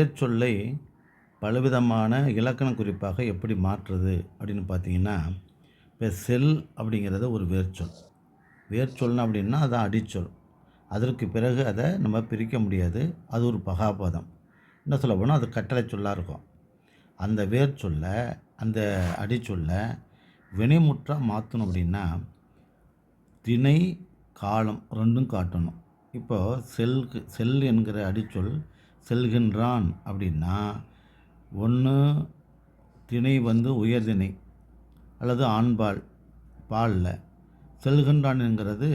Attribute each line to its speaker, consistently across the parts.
Speaker 1: வேர்ச்சொல்லை பலவிதமான இலக்கண குறிப்பாக எப்படி மாற்றுறது அப்படின்னு பார்த்தீங்கன்னா இப்போ செல் அப்படிங்கிறது ஒரு வேர்ச்சொல் வேர்ச்சொல்னு அப்படின்னா அது அடிச்சொல். அதற்கு பிறகு அதை நம்ம பிரிக்க முடியாது. அது ஒரு பகாபதம். என்ன சொல்ல போனால் அது கட்டளை சொல்லாக இருக்கும். அந்த வேர்ச்சொல்ல அந்த அடிச்சொல்ல வினைமுற்றாக மாற்றணும் அப்படின்னா திணை காலம் ரெண்டும் காட்டணும். இப்போ செல்க்கு செல் என்கிற அடிச்சொல் செல்கின்றான் அப்படின்னா ஒன்று திணை வந்து உயர்திணை அல்லது ஆண்பால் பாலில். செல்கின்றான் என்கிறது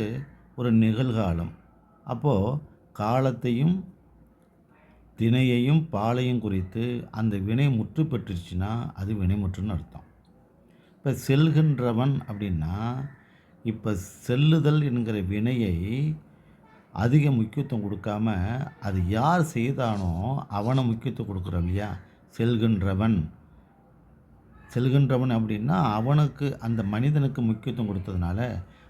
Speaker 1: ஒரு நிகழ்காலம். அப்போது காலத்தையும் திணையையும் பாலையும் குறித்து அந்த வினை முற்று பெற்றுச்சுன்னா அது வினைமுற்றுன்னு அர்த்தம். இப்போ செல்கின்றவன் அப்படின்னா இப்போ செல்லுதல் என்கிற வினையை அதிக முக்கியத்துவம் கொடுக்காம அது யார் செய்தானோ அவனை முக்கியத்துவம் கொடுக்குறோம் இல்லையா? செல்கின்றவன். செல்கின்றவன் அப்படின்னா அவனுக்கு அந்த மனிதனுக்கு முக்கியத்துவம் கொடுத்ததுனால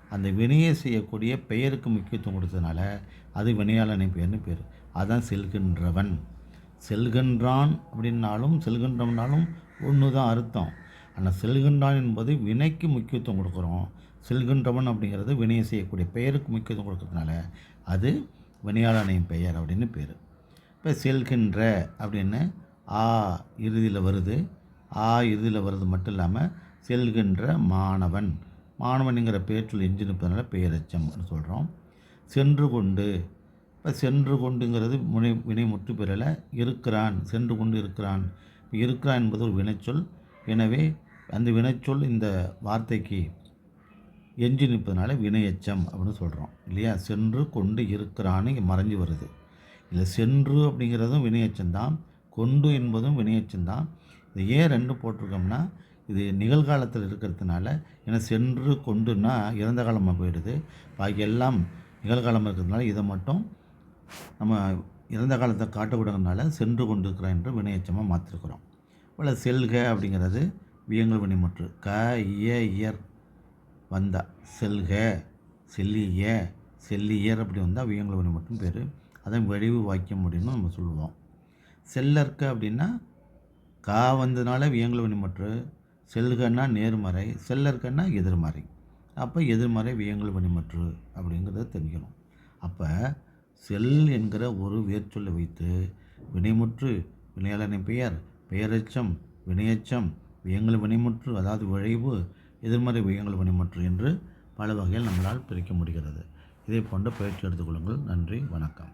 Speaker 1: அந்த வினையை செய்யக்கூடிய பெயருக்கு முக்கியத்துவம் கொடுத்ததுனால அது வினையாளனை பெயர்னு பேர். அதான் செல்கின்றவன். செல்கின்றான் அப்படின்னாலும் செல்கின்றவனாலும் ஒன்று தான் அர்த்தம். ஆனால் செல்கின்றான் என்பது வினைக்கு முக்கியத்துவம் கொடுக்குறோம். செல்கின்றவன் அப்படிங்கிறது வினையை செய்யக்கூடிய பெயருக்கு முக்கியத்துவம் கொடுக்கறதுனால அது வினையாளனின் பெயர் அப்படின்னு பேர். இப்போ செல்கின்ற அப்படின்னு ஆ இறுதியில் வருது. ஆ இறுதியில் வருது மட்டும் இல்லாமல் செல்கின்ற மாணவன். மாணவனுங்கிற பேர் எஞ்சி நிற்பதனால பெயரச்சம்னு சொல்கிறோம் சென்று கொண்டு. இப்போ சென்று கொண்டுங்கிறது முனை வினை முற்று பெறலை. இருக்கிறான். சென்று கொண்டு இருக்கிறான். இப்போ இருக்கிறான் என்பது ஒரு வினைச்சொல். எனவே அந்த வினைச்சொல் இந்த வார்த்தைக்கு எஞ்சி நிற்பதனால வினையச்சம் அப்படின்னு சொல்கிறோம் இல்லையா? சென்று கொண்டு இருக்கிறான்னு இங்கே மறைஞ்சு வருது. இல்லை சென்று அப்படிங்கிறதும் வினையச்சம் தான். கொண்டு என்பதும் வினையச்சம் தான். இது ஏன் ரெண்டு போட்டிருக்கோம்னா இது நிகழ்காலத்தில் இருக்கிறதுனால ஏன்னா சென்று கொண்டுன்னா இறந்த காலமாக போயிடுது. பாக்கி எல்லாம் நிகழ்காலமாக இருக்கிறதுனால இதை மட்டும் நம்ம இறந்த காலத்தை காட்டக்கூடாதுனால சென்று கொண்டு இருக்கிறோம் என்று வினையச்சமாக மாற்றிருக்கிறோம் போல் செல்க அப்படிங்கிறது வியங்கள் வினைமுற்று க இய இயர் வந்தா. செல்க செல்லிய செல்லியர் அப்படி வந்தால் வியங்கள் மட்டும் பேர். அதான் வடிவு வாக்கியம் அப்படின்னு நம்ம சொல்லுவோம். செல்லற்க அப்படின்னா கா வந்ததுனால வியங்கள் மற்றும் செல்கன்னா நேர்மறை செல்லற்கன்னா எதிர்மறை. அப்போ எதிர்மறை வியங்கள் வினைமுற்று அப்படிங்கிறத தெரிஞ்சுக்கணும். அப்போ செல் என்கிற ஒரு வேர்ச்சொல்லை வைத்து வினைமுற்று வினையாளனின் பெயர் பெயரெச்சம் வினையச்சம் வியங்கள் வினைமுற்று அதாவது விளைவு எதிர்மறை வியங்கள் பணிமற்று என்று பல வகையில் நம்மளால் பிரிக்க முடிகிறது. இதை போன்ற பயிற்சி எடுத்துக்கொள்ளுங்கள் நன்றி. வணக்கம்.